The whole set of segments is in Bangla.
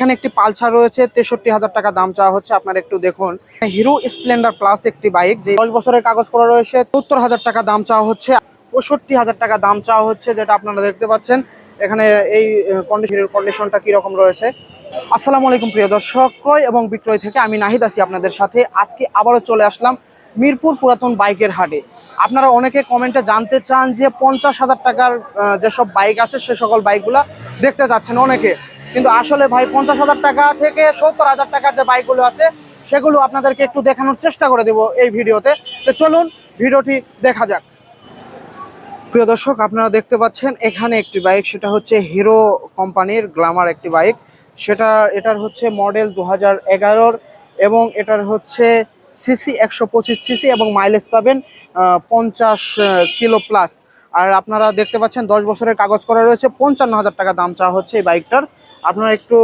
এখানে একটি পালসার রয়েছে, তেষট্টি হাজার টাকা দাম চাওয়া হচ্ছে। আপনারা একটু দেখুন। হিরো স্প্লেন্ডার প্লাস একটি বাইক যে দশ বছরের কাগজ করা রয়েছে, সত্তর হাজার টাকা দাম চাওয়া হচ্ছে। পঁয়ষট্টি হাজার টাকা দাম চাওয়া হচ্ছে, যেটা আপনারা দেখতে পাচ্ছেন। এখানে এই কন্ডিশনের কন্ডিশনটা কীরকম রয়েছে। আসসালামু আলাইকুম প্রিয় দর্শক, ক্রয় এবং বিক্রয় থেকে আমি নাহিদ আছি আপনাদের সাথে। আজকে আবারও চলে আসলাম মিরপুর পুরাতন বাইকের হাটে। আপনারা অনেকে কমেন্টে জানতে চান যে পঞ্চাশ হাজার টাকার যেসব বাইক আছে, সে সকল বাইকগুলা দেখতে যাচ্ছেন অনেকে। কিন্তু আসলে ভাই পঞ্চাশ হাজার টাকা থেকে সত্তর হাজার টাকার যে বাইকগুলো আছে, সেগুলো আপনাদেরকে একটু দেখানোর চেষ্টা করে দেব এই ভিডিওতে। তো চলুন, ভিডিওটি দেখা যাক। প্রিয় দর্শক, আপনারা দেখতে পাচ্ছেন, এখানে একটি বাইক সেটা হচ্ছে হিরো কোম্পানির গ্ল্যামার একটি বাইক সেটা, এটার হচ্ছে মডেল দু হাজার এবং এটার হচ্ছে সিসি একশো পঁচিশ সিসি এবং মাইলেজ পাবেন পঞ্চাশ কিলো প্লাস আর আপনারা দেখতে পাচ্ছেন, দশ বছরের কাগজ করা রয়েছে, পঞ্চান্ন হাজার টাকা দাম চাওয়া হচ্ছে এই বাইকটার আপনারা একটু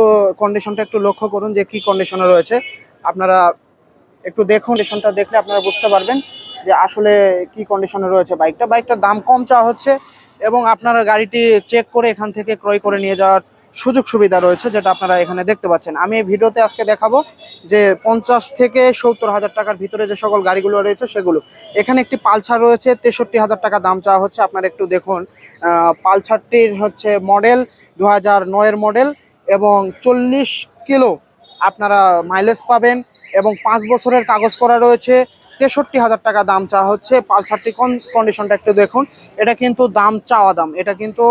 কন্ডিশনটা একটু লক্ষ্য করুন যে কি কন্ডিশনে রয়েছে। আপনারা একটু দেখুন কন্ডিশনটা দেখলে আপনারা বুঝতে পারবেন যে আসলে কি কন্ডিশনে রয়েছে বাইকটা বাইকটার দাম কম চাওয়া হচ্ছে এবং আপনারা গাড়িটি চেক করে এখান থেকে ক্রয় করে নিয়ে যাওয়ার সুযোগ সুবিধা রয়েছে যেটা আপনারা এখানে দেখতে পাচ্ছেন। আমি এই ভিডিওতে আজকে দেখাবো যে পঞ্চাশ থেকে সত্তর হাজার টাকার ভিতরে যে সকল গাড়িগুলো রয়েছে সেগুলো। এখানে একটি পালসার রয়েছে, তেষট্টি হাজার টাকা দাম চাওয়া হচ্ছে। আপনারা একটু দেখুন পালসারটির হচ্ছে মডেল দু হাজার নয়ের মডেল এবং চল্লিশ কিলো আপনারা মাইলেজ পাবেন এবং পাঁচ বছরের কাগজ করা রয়েছে। তেষট্টি হাজার টাকা দাম চাওয়া হচ্ছে। পালসারটি কোন কন্ডিশনটা একটু দেখুন। এটা কিন্তু দাম চাওয়া দাম। এটা কিন্তু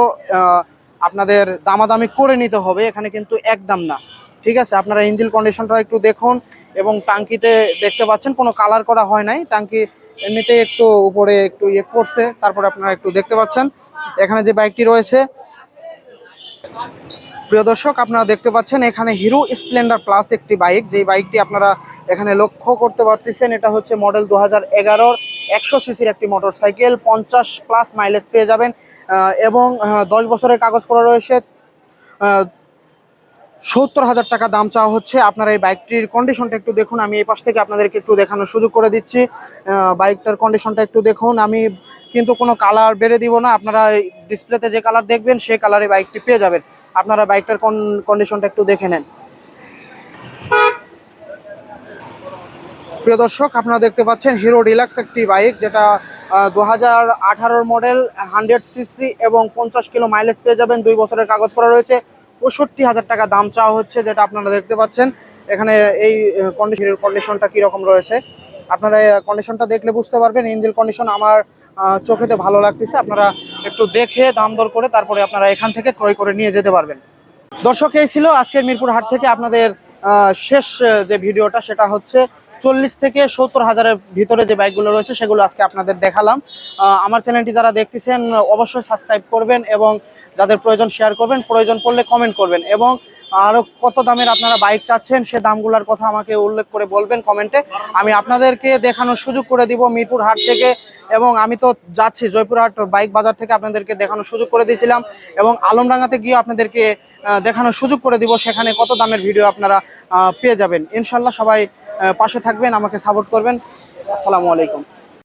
আপনাদের দামাদামি করে নিতে হবে। এখানে কিন্তু একদম না। ঠিক আছে? আপনারা ইঞ্জিন কন্ডিশনটা একটু দেখুন এবং টাঙ্কিতে দেখতে পাচ্ছেন, কোনো কালার করা হয় নাই। টাঙ্কি এমনিতে একটু উপরে একটু ইয়ে করছে তারপরে আপনারা একটু দেখতে পাচ্ছেন। এখানে যে বাইকটি রয়েছে প্রিয় দর্শক, আপনারা দেখতে পাচ্ছেন এখানে হিরো স্প্লেন্ডার প্লাস একটি বাইক। যে বাইকটি আপনারা এখানে লক্ষ্য করতে পারতেছেন, এটা হচ্ছে মডেল দু হাজার এগারোর একশো সিসির একটি মোটরসাইকেল, পঞ্চাশ প্লাস মাইলেজ পেয়ে যাবেন। এবং দশ বছরের কাগজ করা রয়েছে। সত্তর হাজার টাকা দাম চাওয়া হচ্ছে। আপনারা এই বাইকটির কন্ডিশনটা একটু দেখুন। আমি এই পাশ থেকে আপনাদেরকে একটু দেখানোর সুযোগ করে দিচ্ছি। বাইকটার কন্ডিশনটা একটু দেখুন। আমি কিন্তু কোনো কালার বেড়ে দিব না। আপনারা ডিসপ্লেতে যে কালার দেখবেন, সেই কালারে বাইকটি পেয়ে যাবেন। আপনারা বাইকটার কন্ডিশনটা একটু দেখে নেন। প্রিয় দর্শক, আপনারা দেখতে পাচ্ছেন হিরো ডিলাক্স একটি বাইক, যেটা দু হাজার মডেল, হান্ড্রেড সিসি এবং পঞ্চাশ কিলো মাইলেজ পেয়ে যাবেন। দুই বছরের কাগজ করা রয়েছে। পঁয়ষট্টি হাজার টাকা দাম চাওয়া হচ্ছে, যেটা আপনারা দেখতে পাচ্ছেন। এখানে এই কন্ডিশনের কন্ডিশনটা কীরকম রয়েছে? আপনারা কন্ডিশনটা দেখলে বুঝতে পারবেন। ইঞ্জিন কন্ডিশন আমার চোখেতে ভালো লাগতেছে। আপনারা একটু দেখে দাম দর করে তারপরে আপনারা এখান থেকে ক্রয় করে নিয়ে যেতে পারবেন। দর্শক, এই ছিল আজকের মিরপুর হাট থেকে আপনাদের শেষ যে ভিডিওটা, সেটা হচ্ছে চল্লিশ থেকে সত্তর হাজারের ভিতরে যে বাইকগুলো রয়েছে, সেগুলো আজকে আপনাদের দেখালাম। আমার চ্যানেলটি যারা দেখতেছেন, অবশ্যই সাবস্ক্রাইব করবেন এবং যাদের প্রয়োজন শেয়ার করবেন, প্রয়োজন পড়লে কমেন্ট করবেন এবং আরও কত দামের আপনারা বাইক চাচ্ছেন, সে দামগুলোর কথা আমাকে উল্লেখ করে বলবেন কমেন্টে। আমি আপনাদেরকে দেখানোর সুযোগ করে দিব মিরপুর হাট থেকে, এবং আমি তো যাচ্ছি জয়পুরহাট বাইক বাজার থেকে আপনাদেরকে দেখানোর সুযোগ করে দিয়েছিলাম, এবং আলমডাঙ্গাতে গিয়ে আপনাদেরকে দেখানোর সুযোগ করে দিব সেখানে কত দামের ভিডিও আপনারা পেয়ে যাবেন। ইনশাল্লাহ সবাই পাশে থাকবেন, আমাকে সাপোর্ট করবেন। আসসালামু আলাইকুম।